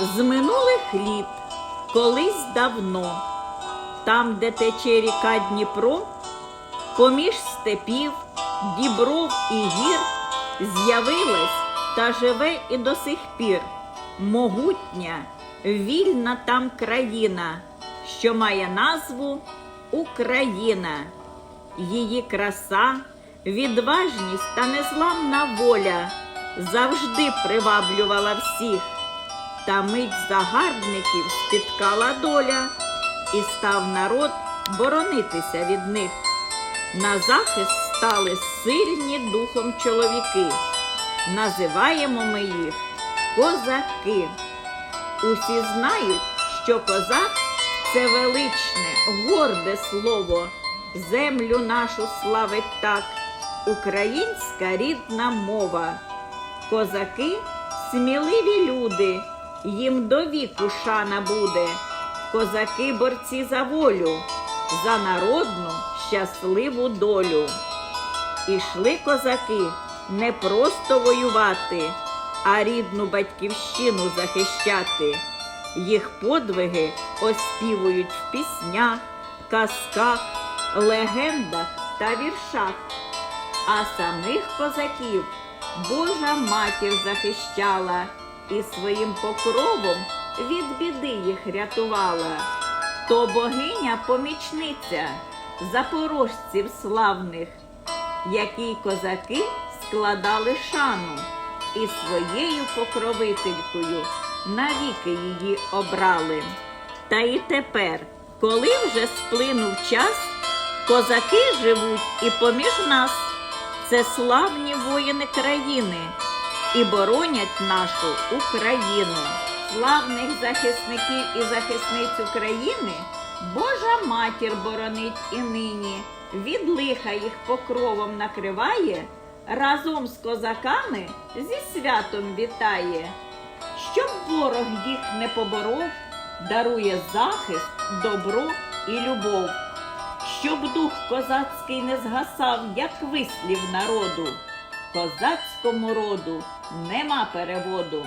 З минулих літ, колись давно, там, де тече ріка Дніпро, поміж степів, дібров і гір, з'явилась та живе і до сих пір могутня, вільна там країна, що має назву Україна. Її краса, відважність та незламна воля завжди приваблювала всіх. Та мить загарбників спіткала доля, і став народ боронитися від них. На захист стали сильні духом чоловіки. Називаємо ми їх козаки. Усі знають, що козак це величне, горде слово, землю нашу славить так, українська рідна мова. Козаки сміливі люди, їм до віку шана буде. Козаки борці за волю, за народну щасливу долю. Ішли козаки не просто воювати, а рідну батьківщину захищати. Їх подвиги оспівують в піснях, казках, легендах та віршах. А самих козаків Божа матір захищала і своїм покровом від біди їх рятувала. То богиня помічниця запорожців славних, якій козаки складали шану і своєю покровителькою навіки її обрали. Та і тепер, коли вже сплинув час, козаки живуть і поміж нас. Це славні воїни країни і боронять нашу Україну. Славних захисників і захисниць України Божа матір боронить і нині, від лиха їх покровом накриває, разом з козаками зі святом вітає. Щоб ворог їх не поборов, дарує захист, добро і любов щоб дух козацький не згасав, як вислів народу. Козацькому роду нема переводу.